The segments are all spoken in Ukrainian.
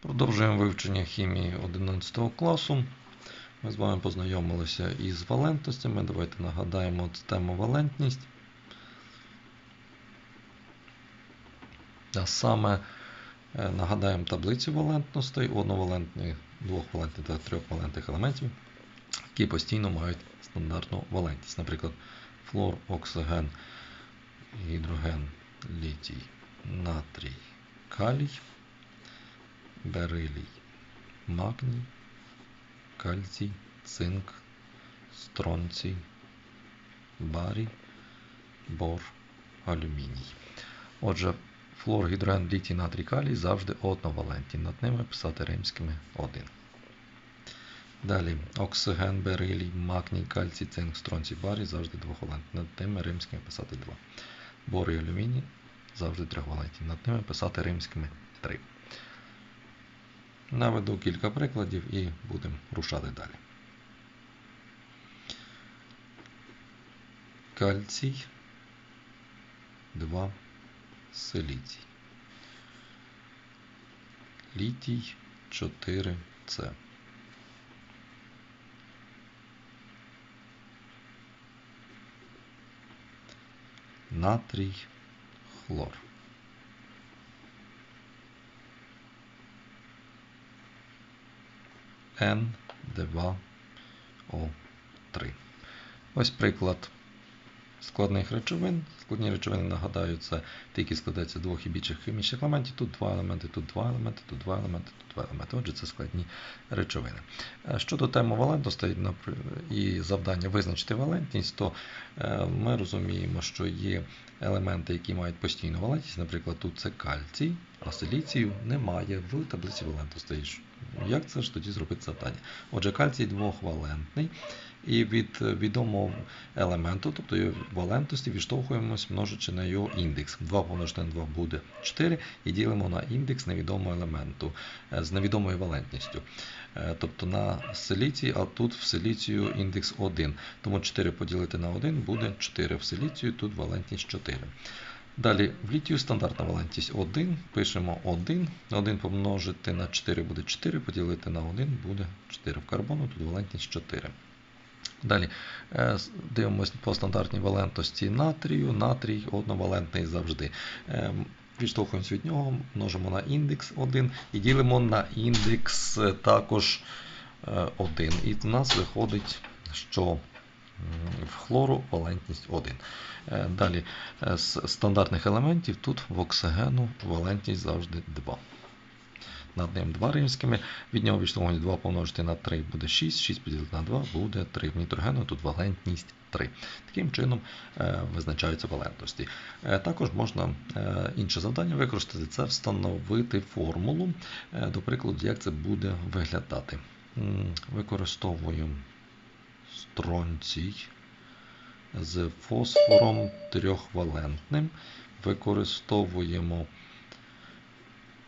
Продовжуємо вивчення хімії 11 класу. Ми з вами познайомилися із валентностями. Давайте нагадаємо тему валентність. А саме е, нагадаємо таблицю валентностей одновалентних, двохвалентних та трьохвалентних елементів, які постійно мають стандартну валентність. Наприклад, флор, оксиген, гідроген, літій, натрій, калій берилій, магній, кальцій, цинк, стронцій, барій, бор, алюміній. Отже, флор, гідроген, літій, натрій, калій завжди одновалентні. Над ними писати римськими 1. Далі оксиген, берилій, магній, кальцій, цинк, стронцій, барій завжди двохвалентні. Над ними римськими писати 2. Бор і алюміній завжди трьохвалентні. Над ними писати римськими 3. Наведу кілька прикладів і будемо рушати далі. Кальцій 2 силіцій. Літій 4 С. Натрій хлор. N2O3. Ось приклад складних речовин. Складні речовини, нагадаю, це ті, які складаються з двох і більших хімічних елементів. Тут два елементи, тут два елементи, тут два елементи, тут два елементи. Отже, це складні речовини. Щодо теми валентності і завдання визначити валентність, то ми розуміємо, що є елементи, які мають постійну валентність. Наприклад, тут це кальцій, а силіцію немає в таблиці валентності. Як це ж тоді зробити завдання? Отже, кальцій двохвалентний. І від відомого елементу, тобто його валентності, відштовхуємось, множичи на його індекс. 2 помножити на 2 буде 4, і ділимо на індекс невідомого елементу з невідомою валентністю. Тобто на силіції, а тут в силіцію індекс 1. Тому 4 поділити на 1 буде 4 в силіцію, тут валентність 4. Далі в літію стандартна валентність 1. Пишемо 1. 1 помножити на 4 буде 4, поділити на 1 буде 4 в карбону, тут валентність 4. Далі дивимося по стандартній валентності натрію. Натрій одновалентний завжди. Відштовхуємося від нього, множимо на індекс 1 і ділимо на індекс також 1. І в нас виходить, що в хлору валентність 1. Далі з стандартних елементів тут в оксигену валентність завжди 2. Над ним 2 римськими. Від нього відштовхуємо 2 помножити на 3 буде 6, 6 поділити на 2 буде 3. В нітрогену тут валентність 3. Таким чином визначаються валентності. Також можна інше завдання використати це встановити формулу, до прикладу, як це буде виглядати. Використовуємо стронцій з фосфором трьохвалентним. Використовуємо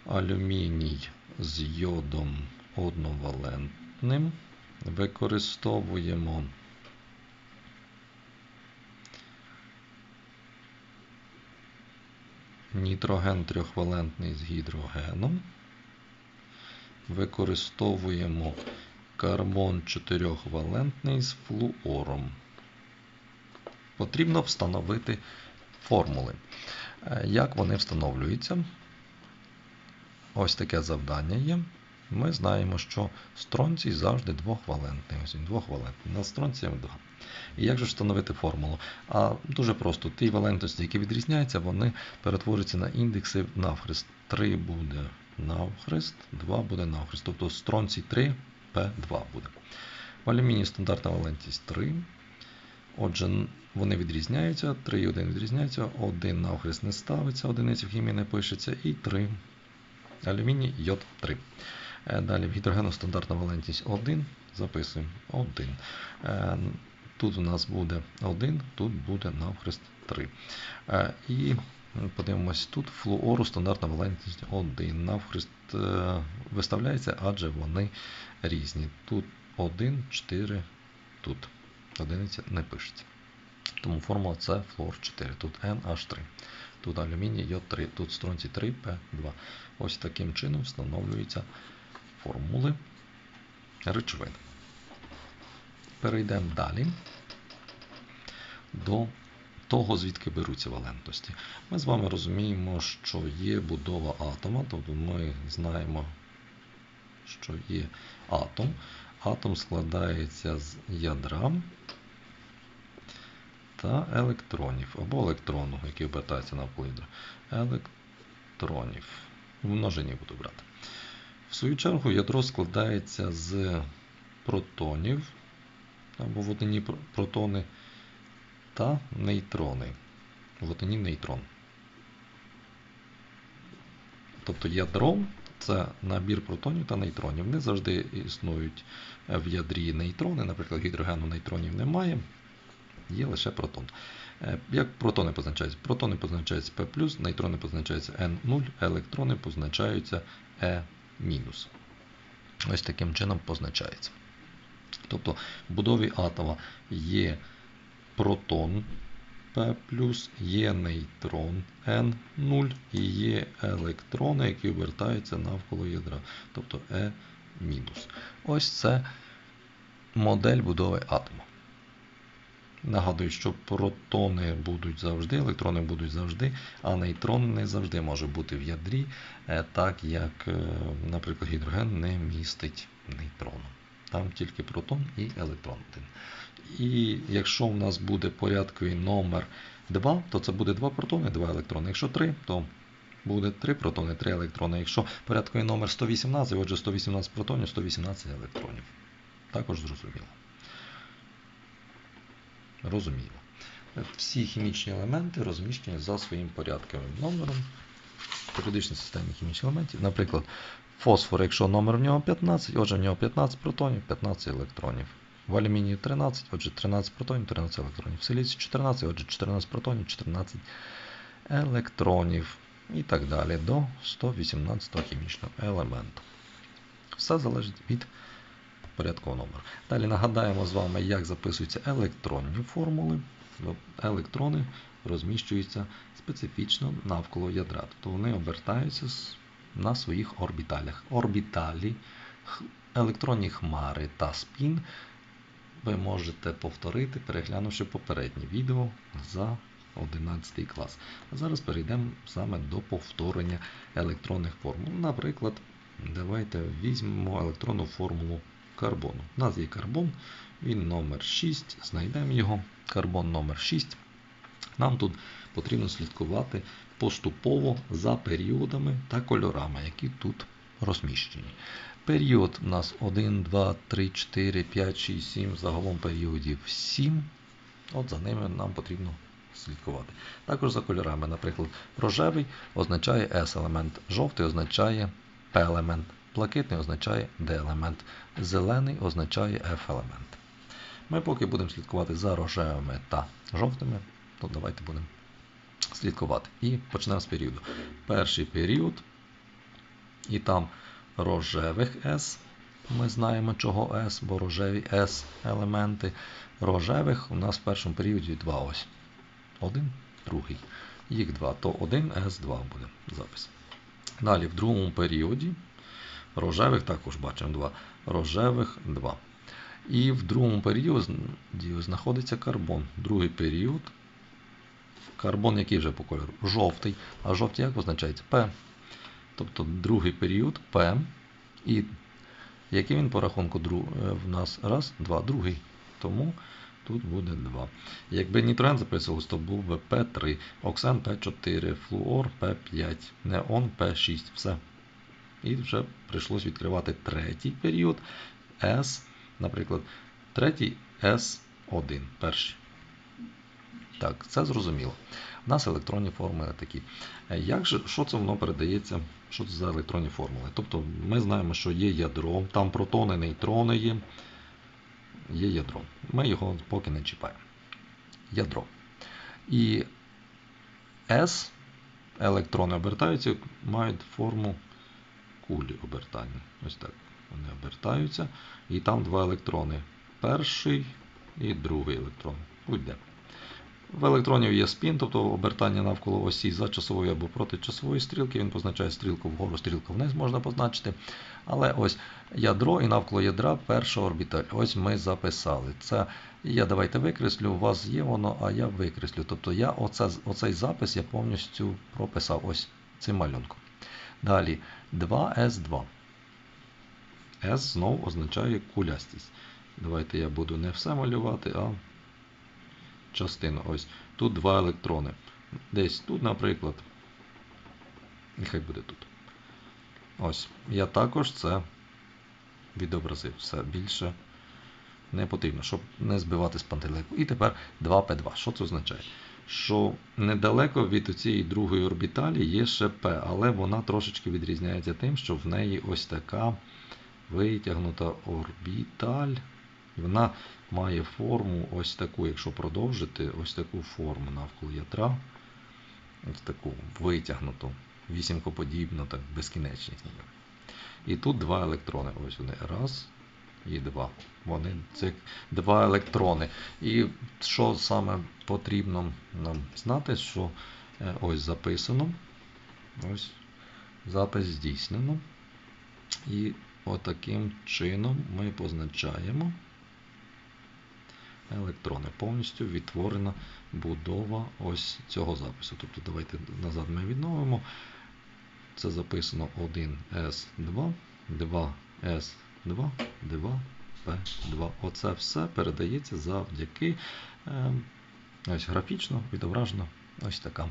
алюміній з йодом одновалентним. Використовуємо нітроген трьохвалентний з гідрогеном. Використовуємо карбон чотирьохвалентний з флуором. Потрібно встановити формули. Як вони встановлюються? Ось таке завдання є. Ми знаємо, що стронцій завжди двохвалентний. Ось він двохвалентний. Над стронцієм 2. І як же встановити формулу? А дуже просто, ті валентності, які відрізняються, вони перетворюються на індекси навхрест. 3 буде навхрест, 2 буде навхрест. Тобто стронцій 3, П2 буде. В алюмінії стандартна валентність 3. Отже, вони відрізняються, 3 і 1 відрізняються, 1 навхрест не ставиться, одиниці в хімії не пишеться, і 3 алюміній, йод 3. Далі в гідрогену стандартна валентність 1. Записуємо 1. Тут у нас буде 1, тут буде навхрест 3. І подивимось, тут флуору стандартна валентність 1. Навхрест виставляється, адже вони різні. Тут 1, 4, тут одиниця не пишеться. Тому формула це флуор 4. Тут NH3. тут алюміній йод 3, тут стронцій 3, П2. Ось таким чином встановлюються формули речовин. Перейдемо далі до того, звідки беруться валентності. Ми з вами розуміємо, що є будова атома, тобто ми знаємо, що є атом. Атом складається з ядра та електронів, або електрону, який обертається навколо ядра. Електронів. В буду брати. В свою чергу ядро складається з протонів, або в однині пр- протони та нейтрони. В однині нейтрон. Тобто ядро це набір протонів та нейтронів. Не завжди існують в ядрі нейтрони, наприклад, гідрогену нейтронів немає, є лише протон. Е, Як протони позначаються? Протони позначаються P+, нейтрони позначаються N0, електрони позначаються E-. Ось таким чином позначається. Тобто в будові атома є протон P+, є нейтрон N0 і є електрони, які обертаються навколо ядра, тобто E-. Ось це модель будови атома. Нагадую, що протони будуть завжди, електрони будуть завжди, а нейтрон не завжди може бути в ядрі, е, так як, е, наприклад, гідроген не містить нейтрону. Там тільки протон і електрон один. І якщо в нас буде порядковий номер 2, то це буде 2 протони, 2 електрони. Якщо 3, то буде 3 протони, 3 електрони. Якщо порядковий номер 118, отже 118 протонів, 118 електронів. Також зрозуміло. Розуміло. Всі хімічні елементи розміщені за своїм порядковим номером в періодичній системі хімічних елементів. Наприклад, фосфор, якщо номер в нього 15, отже в нього 15 протонів, 15 електронів. В алюмінії 13, отже 13 протонів, 13 електронів. В силіці 14, отже 14 протонів, 14 електронів. І так далі до 118 хімічного елементу. Все залежить від порядкового номеру. Далі нагадаємо з вами, як записуються електронні формули. Електрони розміщуються специфічно навколо ядра. Тобто вони обертаються з- на своїх орбіталях. Орбіталі, електронні хмари та спін ви можете повторити, переглянувши попереднє відео за 11 клас. Зараз перейдемо саме до повторення електронних формул. Наприклад, давайте візьмемо електронну формулу карбону. У нас є карбон, він номер 6, знайдемо його. Карбон номер 6. Нам тут потрібно слідкувати поступово за періодами та кольорами, які тут розміщені. Період у нас 1, 2, 3, 4, 5, 6, 7, загалом періодів 7. От за ними нам потрібно слідкувати. Також за кольорами, наприклад, рожевий означає S-елемент, жовтий означає P-елемент, блакитний означає D-елемент, зелений означає F-елемент. Ми поки будемо слідкувати за рожевими та жовтими, то давайте будемо слідкувати. І почнемо з періоду. Перший період, і там рожевих S. Ми знаємо, чого S, бо рожеві S елементи. Рожевих у нас в першому періоді два ось. Один, другий. Їх два, то 1 S2 буде запис. Далі в другому періоді рожевих також бачимо 2. Рожевих 2. І в другому періоді знаходиться карбон. Другий період. Карбон, який вже по кольору? Жовтий. А жовтий як позначається? P. Тобто другий період P. І який він по рахунку е, в нас? Раз, два, другий. Тому тут буде 2. Якби нітроген записувався, то був би P3, оксан P4, флуор P5, неон P6. Все. І вже прийшлось відкривати третій період S, наприклад, третій S1, перший. Так, це зрозуміло. У нас електронні формули такі. Е, Як же, що це воно передається? Що це за електронні формули? Тобто ми знаємо, що є ядро, там протони, нейтрони є. Є ядро. Ми його поки не чіпаємо. Ядро. І S електрони обертаються, мають форму кулі обертання. Ось так. Вони обертаються. І там два електрони. Перший і другий електрон. Будь-де. В електронів є спін, тобто обертання навколо осі за часової або проти часової стрілки. Він позначає стрілку вгору, стрілку вниз можна позначити. Але ось ядро і навколо ядра перша орбіталь. Ось ми записали. Це я давайте викреслю, у вас є воно, а я викреслю. Тобто я оце, оцей запис я повністю прописав ось цим малюнком. Далі 2С2. S знову означає кулястість. Давайте я буду не все малювати, а частину. Ось. Тут два електрони. Десь тут, наприклад. Нехай буде тут. Ось. Я також це відобразив. Все більше не потрібно, щоб не збивати з пантелику. І тепер 2P2. Що це означає? Що недалеко від цієї другої орбіталі є ще P, але вона трошечки відрізняється тим, що в неї ось така витягнута орбіталь. Вона має форму ось таку, якщо продовжити, ось таку форму навколо ядра. Ось таку витягнуту, вісімкоподібну, так, безкінечність. І тут два електрони. Ось вони. Раз і два. Вони це два електрони. І що саме потрібно нам знати, що е, ось записано. Ось запис здійснено. І отаким чином ми позначаємо електрони. Повністю відтворена будова ось цього запису. Тобто давайте назад ми відновимо. Це записано 1С2, 2С2, 2П2. Оце все передається завдяки е, ось графічно відображено ось така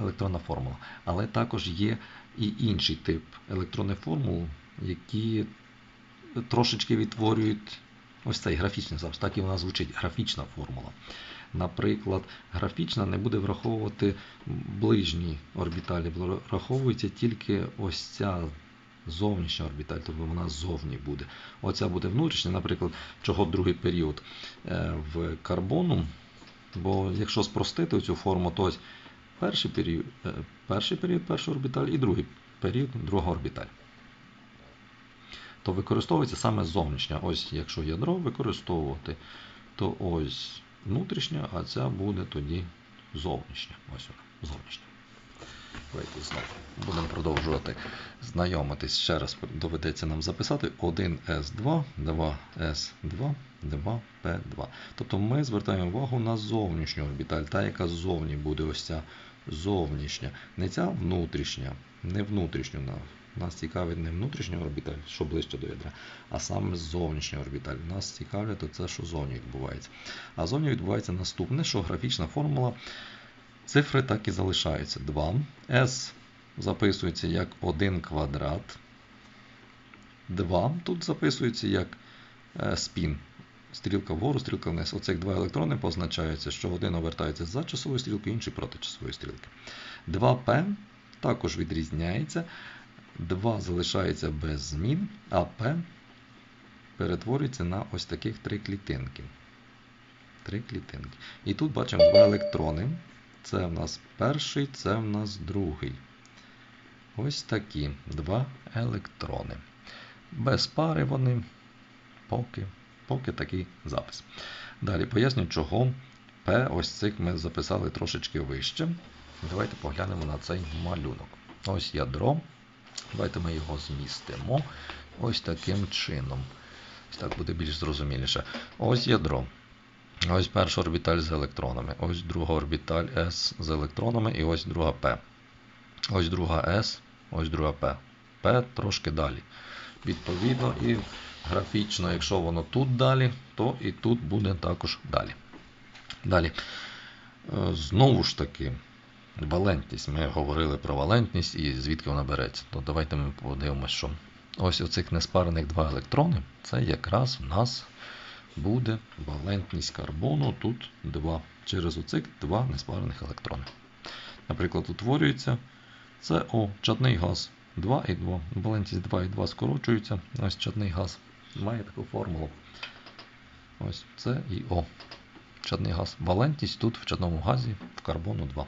електронна формула. Але також є і інший тип електронних формул, які трошечки відтворюють ось цей графічний запис. Так і вона звучить графічна формула. Наприклад, графічна не буде враховувати ближні орбіталі, враховується тільки ось ця зовнішня орбіталь, тобто вона ззовні буде. Оця буде внутрішня, наприклад, чого другий період е, в карбону. Бо якщо спростити цю форму, то ось перший період, е, перший період перший орбіталь і другий період друга орбіталь. То використовується саме зовнішня. Ось якщо ядро використовувати, то ось внутрішня, а ця буде тоді зовнішня. Ось вона, зовнішня. Давайте знову будемо продовжувати знайомитись. Ще раз доведеться нам записати 1С2, 2С2, 2П2. Тобто ми звертаємо увагу на зовнішню орбіталь, та, яка ззовні буде ось ця зовнішня. Не ця внутрішня, не внутрішню. Нас цікавить не внутрішня орбіталь, що ближче до ядра, а саме зовнішня орбіталь. Нас цікавить це, що зовні відбувається. А зовні відбувається наступне, що графічна формула. Цифри так і залишаються. 2. S записується як 1 квадрат. 2 тут записується як е, спін. Стрілка вгору, стрілка вниз. Оцих два електрони позначаються, що один обертається за часовою стрілкою, інший проти часової стрілки. 2P також відрізняється. 2 залишається без змін, а P перетворюється на ось таких три клітинки. Три клітинки. І тут бачимо два електрони. Це в нас перший, це в нас другий. Ось такі два електрони. Без пари вони, поки поки такий запис. Далі поясню, чого P ось цих ми записали трошечки вище. Давайте поглянемо на цей малюнок. Ось ядро. Давайте ми його змістимо ось таким чином. Ось так буде більш зрозуміліше. Ось ядро. Ось перша орбіталь з електронами. Ось друга орбіталь S з електронами і ось друга P. Ось друга S, ось друга P. P трошки далі. Відповідно, і графічно, якщо воно тут далі, то і тут буде також далі. Далі. Е, знову ж таки, валентність. Ми говорили про валентність і звідки вона береться. То давайте ми подивимося, що ось оцих неспарених два електрони це якраз в нас буде валентність карбону тут 2. Через оцих два неспарених електрони. Наприклад, утворюється СО, чадний газ 2 і 2. Валентність 2 і 2 скорочується. Ось чадний газ має таку формулу. Ось С і О. Чадний газ. Валентність тут в чадному газі в карбону 2.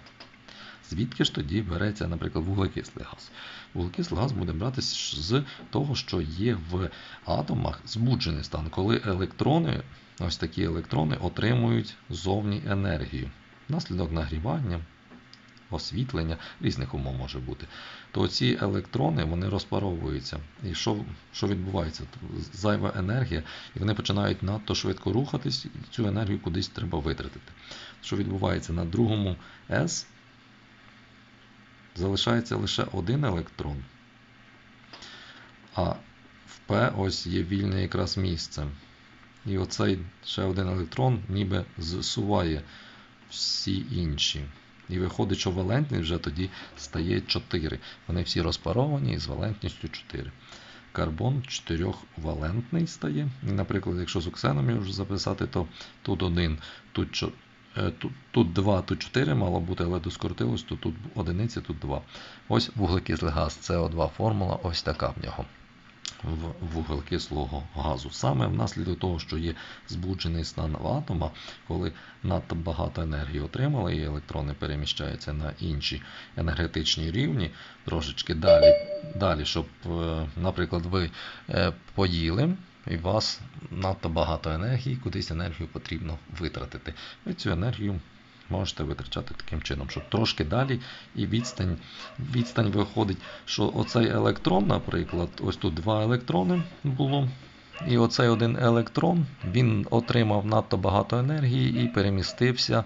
Звідки ж тоді береться, наприклад, вуглекислий газ? Вуглекислий газ буде братися з того, що є в атомах збуджений стан, коли електрони, ось такі електрони, отримують зовні енергію. Внаслідок нагрівання, освітлення, різних умов може бути. То ці електрони вони розпаровуються. І що, що відбувається? Зайва енергія, і вони починають надто швидко рухатись, і цю енергію кудись треба витратити. Що відбувається на другому S, залишається лише один електрон, а в P ось є вільне якраз місце. І оцей ще один електрон ніби зсуває всі інші. І виходить, що валентність вже тоді стає 4. Вони всі розпаровані з валентністю 4. Карбон 4-валентний стає. Наприклад, якщо з оксеном його записати, то тут 1, тут, тут, тут 2, тут 4 мало бути, але доскоротилось, то тут одиниці, тут 2. Ось вуглекислий газ СО2 формула, ось така в нього вуглекислого газу. Саме внаслідок того, що є збуджений стан атома, коли надто багато енергії отримали, і електрони переміщаються на інші енергетичні рівні, трошечки далі, далі щоб, е, наприклад, ви е, поїли. І у вас надто багато енергії, кудись енергію потрібно витратити. Ви цю енергію можете витрачати таким чином, щоб трошки далі і відстань, відстань виходить, що оцей електрон, наприклад, ось тут два електрони було. І оцей один електрон він отримав надто багато енергії і перемістився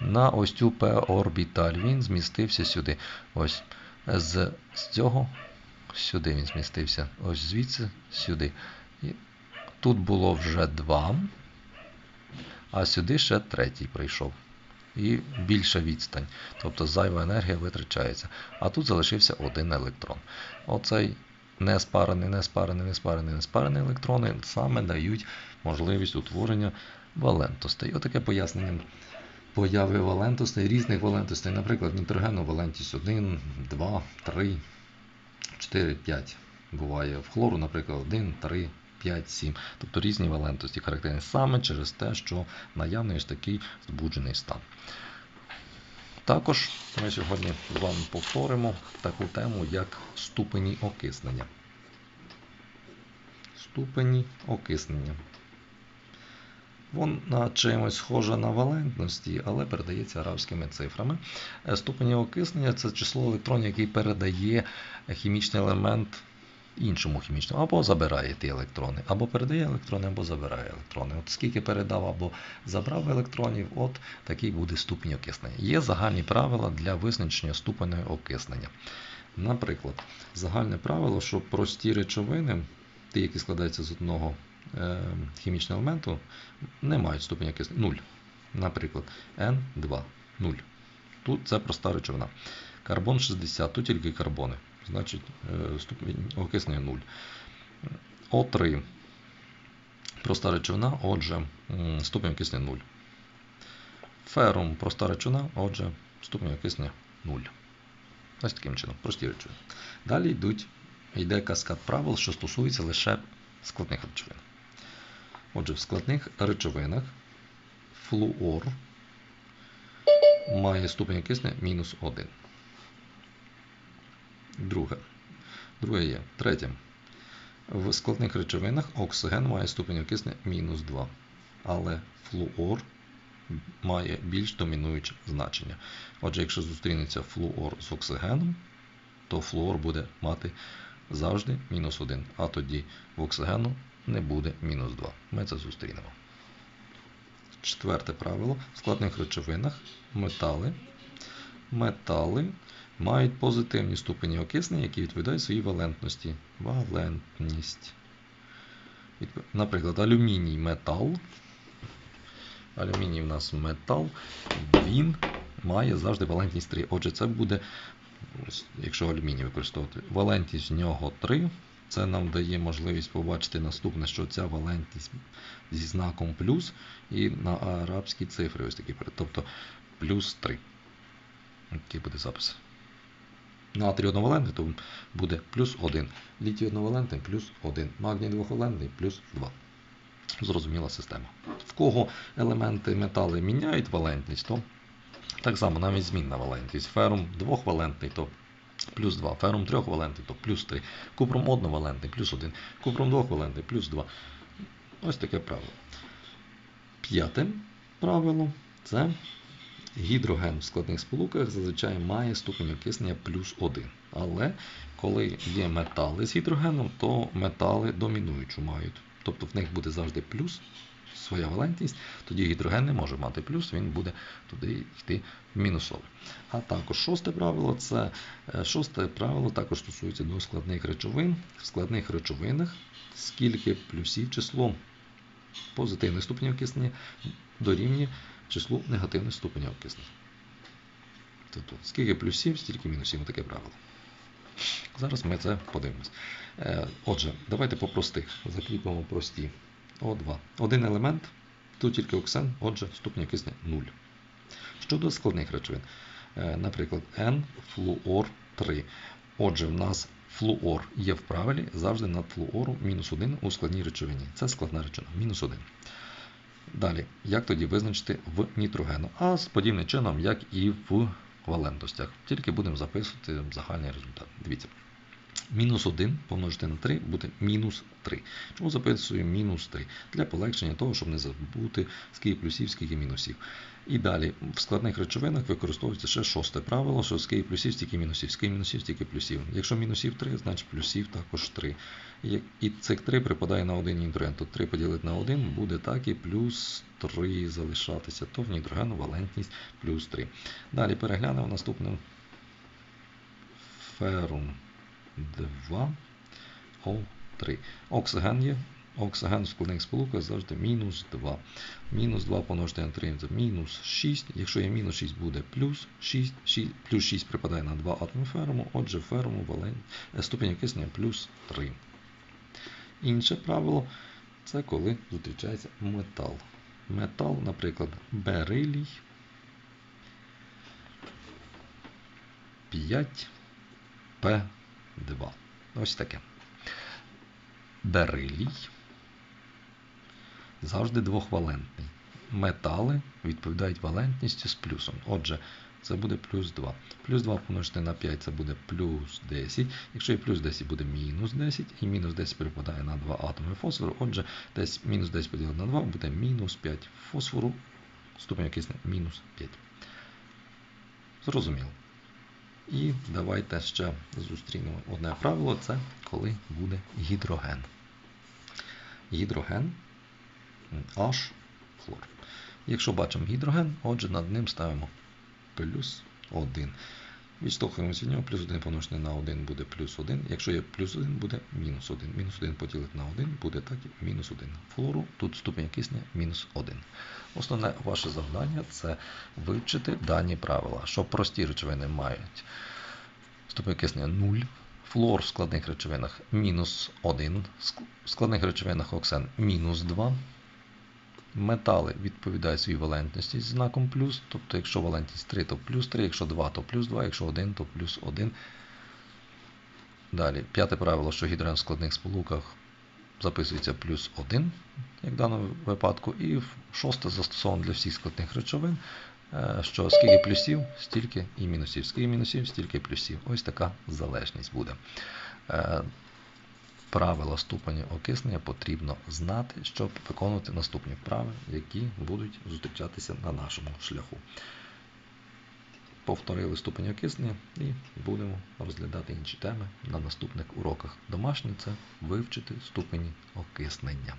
на ось цю p-орбіталь. Він змістився сюди. Ось з, з цього сюди він змістився. Ось звідси сюди. Тут було вже два, а сюди ще третій прийшов і більша відстань. Тобто зайва енергія витрачається. А тут залишився один електрон. Оцей неспарений, неспарений, неспарений, неспарений електрони саме дають можливість утворення валентостей. Отаке пояснення появи валентостей, різних валентостей, наприклад, нітроgeну валентність 1, 2, 3, 4, 5 буває. В хлору, наприклад, 1, 3, 5, 7. Тобто різні валентності характерні саме через те, що наявний ось такий збуджений стан. Також ми сьогодні з вами повторимо таку тему, як ступені окиснення. Ступені окиснення. Вона чимось схожа на валентності, але передається арабськими цифрами. Е, Ступені окиснення це число електронів, який передає хімічний елемент іншому хімічному, або забирає ті електрони, або передає електрони, або забирає електрони. От скільки передав або забрав електронів, от такий буде ступінь окиснення. Є загальні правила для визначення ступеню окиснення. Наприклад, загальне правило, що прості речовини, ті, які складаються з одного е, хімічного елементу, не мають ступеня окиснення. 0. Наприклад, N2 0. Тут це проста речовина. Карбон 60, тут тільки карбони. Значить, е, ступінь окиснення 0. О3. Проста речовина, отже, ступінь окиснення 0. Ферум проста речовина, отже, ступінь окиснення 0. Ось таким чином, прості речовини. Далі йдуть, йде каскад правил, що стосується лише складних речовин. Отже, в складних речовинах флуор має ступінь окиснення мінус 1. Друге. Друге є. Третє. В складних речовинах оксиген має ступінь окиснення мінус 2. Але флуор має більш домінуюче значення. Отже, якщо зустрінеться флуор з оксигеном, то флуор буде мати завжди мінус 1. А тоді в оксигену не буде мінус 2. Ми це зустрінемо. Четверте правило. В складних речовинах метали. Метали мають позитивні ступені окиснення, які відповідають своїй валентності. Валентність. Наприклад, алюміній метал. Алюміній у нас метал, він має завжди валентність 3. Отже, це буде, якщо алюміній використовувати, валентність в нього 3. Це нам дає можливість побачити наступне, що ця валентність зі знаком плюс і на арабські цифри ось такі. Тобто плюс 3. Такий буде запис. Натрій одновалентний, то буде плюс 1. Літій одновалентний плюс 1. Магній двохвалентний плюс 2. Зрозуміла система. В кого елементи метали міняють валентність, то Так само навіть змінна валентність. Ферум двохвалентний, то плюс 2. Ферум трьохвалентний, то плюс 3. Купром одновалентний, плюс 1. Купром двохвалентний, плюс 2. Ось таке правило. П'яте правило це гідроген в складних сполуках зазвичай має ступінь окиснення плюс 1. Але коли є метали з гідрогеном, то метали домінуючу мають. Тобто в них буде завжди плюс, своя валентність, тоді гідроген не може мати плюс, він буде туди йти в мінусовий. А також шосте правило це е, шосте правило також стосується до складних речовин. В складних речовинах скільки плюсів число позитивних ступенів окиснення дорівнює числу негативних ступенів окиснення. Тобто, скільки плюсів, стільки мінусів. Таке правило. Зараз ми це подивимось. Е, Отже, давайте по простих. Закріпимо прості. О2. Один елемент, тут тільки оксен, отже, ступінь окиснення 0. Щодо складних речовин, Е, наприклад, N флуор 3. Отже, в нас флуор є в правилі завжди над флуору мінус 1 у складній речовині. Це складна речовина, мінус 1. Далі, як тоді визначити в нітрогену? А з подібним чином, як і в валентностях. Тільки будемо записувати загальний результат. Дивіться. Мінус 1 помножити на 3 буде мінус 3. Чому записую мінус 3? Для полегшення того, щоб не забути, скільки плюсів, скільки мінусів. І далі в складних речовинах використовується ще шосте правило, що скільки плюсів, стільки мінусів, скільки мінусів, стільки плюсів. Якщо мінусів 3, значить плюсів також 3. І- цих 3 припадає на один нітроген. То 3 поділити на 1 буде так і плюс 3 залишатися. То в нітрогену валентність плюс 3. Далі переглянемо наступну ферум 2 О3. Оксиген є. Оксиген в складних сполуках завжди мінус 2. Мінус 2 помножити на 3 це мінус 6. Якщо є мінус 6, буде плюс 6. 6 плюс 6 припадає на 2 атоми феруму, отже, феруму вален... е, ступінь окиснення плюс 3. Інше правило це коли зустрічається метал. Метал, наприклад, берилій 5П2. Ось таке. Берилій завжди двохвалентний. Метали відповідають валентністю з плюсом. Отже, це буде плюс 2. Плюс 2 помножити на 5 це буде плюс 10. Якщо є плюс 10, буде мінус 10, і мінус 10 припадає на 2 атоми фосфору. Отже, десь мінус 10 поділити на 2 буде мінус 5 фосфору, ступень окиснення мінус 5. Зрозуміло. І давайте ще зустрінемо одне правило це коли буде гідроген. Гідроген H хлор. Якщо бачимо гідроген, отже над ним ставимо плюс 1. Відштовхуємося від нього, плюс 1 помножити на 1 буде плюс 1. Якщо є плюс 1, буде мінус 1. Мінус 1 поділити на 1 буде так мінус 1. Флору тут ступінь кисня мінус 1. Основне ваше завдання це вивчити дані правила, що прості речовини мають ступінь киснення 0. Флор в складних речовинах мінус 1, в складних речовинах оксен мінус 2. Метали відповідають своїй валентності з знаком плюс, тобто якщо валентність 3, то плюс 3, якщо 2, то плюс 2, якщо 1, то плюс 1. Далі, п'яте правило, що гідроген в складних сполуках записується плюс 1, як в даному випадку, і шосте застосовано для всіх складних речовин, що скільки плюсів, стільки і мінусів, скільки мінусів, стільки плюсів. Ось така залежність буде правила ступеня окиснення потрібно знати, щоб виконувати наступні вправи, які будуть зустрічатися на нашому шляху. Повторили ступень окиснення і будемо розглядати інші теми на наступних уроках. Домашнє це вивчити ступені окиснення.